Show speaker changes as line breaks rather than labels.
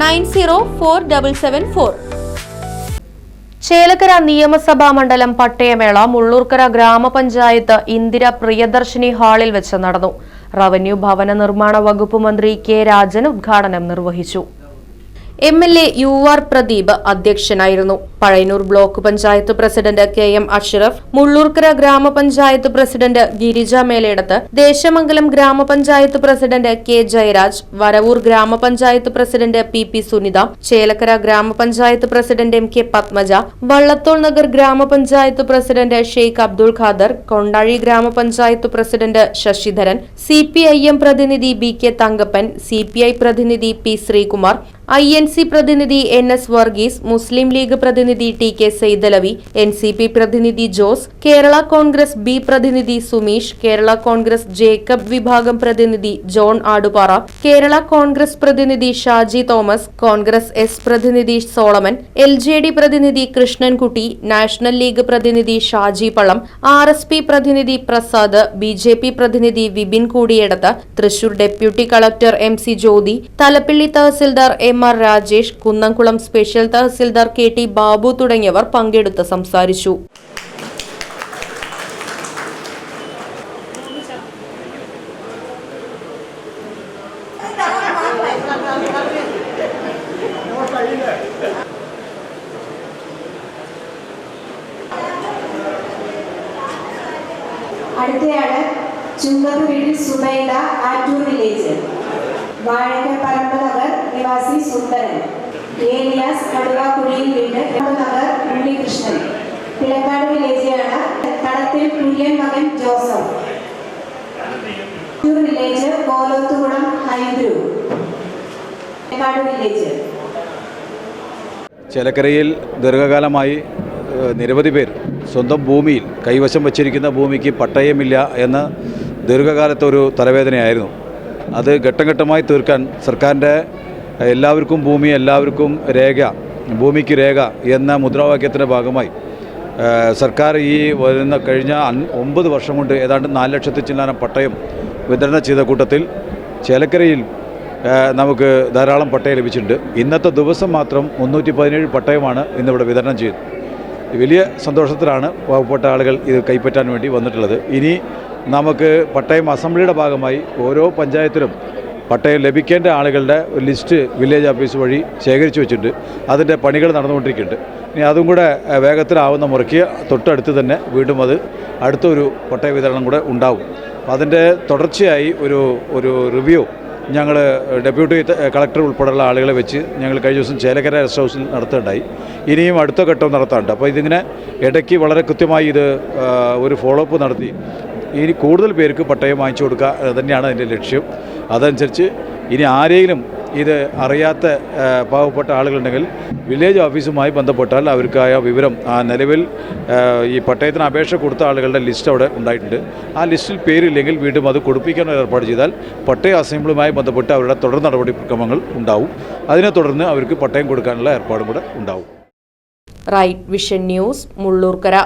nine zero four double seven four. Chelakkara നിയമസഭാ മണ്ഡലം പട്ടയമേള മുള്ളൂർക്കര ഗ്രാമപഞ്ചായത്ത് ഇന്ദിര പ്രിയദർശിനി ഹാളിൽ വെച്ച് നടന്നു. റവന്യൂ ഭവന നിർമ്മാണ വകുപ്പ് മന്ത്രി കെ രാജൻ ഉദ്ഘാടനം നിർവഹിച്ചു. M L A U R Pradeep അധ്യക്ഷനായിരുന്നു. Pazhayannur block panchayat president K M Ashraf Mullurkara ഗ്രാമപഞ്ചായത്ത് പ്രസിഡന്റ് ഗിരിജ മേലേടത്ത് ദേശമംഗലം ഗ്രാമപഞ്ചായത്ത് പ്രസിഡന്റ് കെ ജയരാജ് വരവൂർ ഗ്രാമപഞ്ചായത്ത് president P P Sunitha Chelakkara ഗ്രാമപഞ്ചായത്ത് president M K Padmaja Vallathol Nagar ഗ്രാമപഞ്ചായത്ത് പ്രസിഡന്റ് ഷെയ്ഖ് അബ്ദുൾ ഖാദർ കൊണ്ടാഴി ഗ്രാമപഞ്ചായത്ത് president Sasidharan C P I M പ്രതിനിധി B K Thankappan C P I പ്രതിനിധി P Sreekumar I N C പ്രതിനിധി N S Varghese Muslim League പ്രതിനിധി T K Saidalavi N C P പ്രതിനിധി Jose Kerala Congress B പ്രതിനിധി Sumeesh Kerala Congress Jacob വിഭാഗം പ്രതിനിധി ജോൺ ആടുപാറ കേരള കോൺഗ്രസ് പ്രതിനിധി ഷാജി തോമസ് കോൺഗ്രസ് എസ് പ്രതിനിധി സോളമൻ എൽ ജെ ഡി പ്രതിനിധി കൃഷ്ണൻകുട്ടി നാഷണൽ ലീഗ് പ്രതിനിധി ഷാജി പളം ആർ എസ് പി പ്രതിനിധി പ്രസാദ് ബി ജെ പി പ്രതിനിധി Vipin Koodiyedath Thrissur deputy collector M C Jyothi Thalappilly tahsildar M R Rajesh Kunnamkulam special tahsildar K T Babu തുടങ്ങിയവർ പങ്കെടുത്ത് സംസാരിച്ചു.
അടുത്തയാൾ ചുങ്കത്ത് വീട്ടിൽ Zubaida Attoor village. പരമ്പ് നിവാസി സുന്ദരൻ. ഏലിയാസ് കടുവാക്കുഴിയിൽ വീട് നഗർ ഉണ്ണികൃഷ്ണൻ. കിഴക്കാട് വില്ലേജാണ് കടത്തിൽ കുര്യൻ മകൻ Joseph. Village Kolothukulam Haidru Kizhakkad village
ചേലക്കരയിൽ ദീർഘകാലമായി നിരവധി പേർ സ്വന്തം ഭൂമിയിൽ കൈവശം വച്ചിരിക്കുന്ന ഭൂമിക്ക് പട്ടയമില്ല എന്ന ദീർഘകാലത്തെ ഒരു തലവേദനയായിരുന്നു. അത് ഘട്ടം ഘട്ടമായി തീർക്കാൻ സർക്കാരിന്റെ എല്ലാവർക്കും ഭൂമി എല്ലാവർക്കും രേഖ ഭൂമിക്ക് രേഖ എന്ന മുദ്രാവാക്യത്തിന്റെ ഭാഗമായി സർക്കാർ ഈ വരുന്ന കഴിഞ്ഞ ഒമ്പത് വർഷം കൊണ്ട് ഏതാണ്ട് നാല് ലക്ഷത്തി ചില്ലാനം പട്ടയം വിതരണം ചെയ്ത കൂട്ടത്തിൽ ചേലക്കരയിൽ നമുക്ക് ധാരാളം പട്ടയം ലഭിച്ചിട്ടുണ്ട്. ഇന്നത്തെ ദിവസം മാത്രം മുന്നൂറ്റി പതിനേഴ് പട്ടയമാണ് ഇന്നിവിടെ വിതരണം ചെയ്തത് വലിയ സന്തോഷത്തിലാണ് പാവപ്പെട്ട ആളുകൾ ഇത് കൈപ്പറ്റാൻ വേണ്ടി വന്നിട്ടുള്ളത്. ഇനി നമുക്ക് പട്ടയം അസംബ്ലിയുടെ ഭാഗമായി ഓരോ പഞ്ചായത്തിലും പട്ടയം ലഭിക്കേണ്ട ആളുകളുടെ ഒരു ലിസ്റ്റ് വില്ലേജ് ഓഫീസ് വഴി ശേഖരിച്ചു വെച്ചിട്ടുണ്ട്. അതിന്റെ പണികൾ നടന്നുകൊണ്ടിരിക്കുന്നുണ്ട്. ഇനി അതും കൂടെ വേഗത്തിലാവുന്ന മുറയ്ക്ക് തൊട്ടടുത്ത് തന്നെ വീണ്ടും അത് അടുത്തൊരു പട്ടയ വിതരണം കൂടെ ഉണ്ടാവും. അതിന്റെ തുടർച്ചയായി ഒരു ഒരു റിവ്യൂ ഞങ്ങൾ ഡെപ്യൂട്ടി കളക്ടർ ഉൾപ്പെടെയുള്ള ആളുകളെ വെച്ച് ഞങ്ങൾ കഴിഞ്ഞ ദിവസം ചേലക്കര റെസ്റ്റ് ഹൗസിൽ നടത്തേണ്ടായി ഇനിയും അടുത്ത ഘട്ടം നടത്താറുണ്ട് അപ്പോൾ ഇതിങ്ങനെ ഇടയ്ക്ക് വളരെ കൃത്യമായി ഇത് ഒരു ഫോളോ അപ്പ് നടത്തി. ഇനി കൂടുതൽ പേർക്ക് പട്ടയം വാങ്ങിച്ചു കൊടുക്കുക തന്നെയാണ് അതിന്റെ ലക്ഷ്യം. അതനുസരിച്ച് ഇനി ആരെങ്കിലും ഇത് അറിയാത്ത പാവപ്പെട്ട ആളുകളുണ്ടെങ്കിൽ വില്ലേജ് ഓഫീസുമായി ബന്ധപ്പെട്ടാൽ അവർക്കായ വിവരം ആ നിലവിൽ ഈ പട്ടയത്തിന് അപേക്ഷ കൊടുത്ത ആളുകളുടെ ലിസ്റ്റ് അവിടെ ഉണ്ടായിട്ടുണ്ട്. ആ ലിസ്റ്റിൽ പേരില്ലെങ്കിൽ വീണ്ടും അത് കൊടുപ്പിക്കാൻ ഏർപ്പാട് ചെയ്താൽ പട്ടയ അസംബ്ലിയുമായി ബന്ധപ്പെട്ട് അവരുടെ തുടർ നടപടിക്രമങ്ങൾ ഉണ്ടാവും. അതിനെ തുടർന്ന് അവർക്ക് പട്ടയം കൊടുക്കാനുള്ള ഏർപ്പാടും കൂടെ ഉണ്ടാവും.
Right vision news Mullurkara.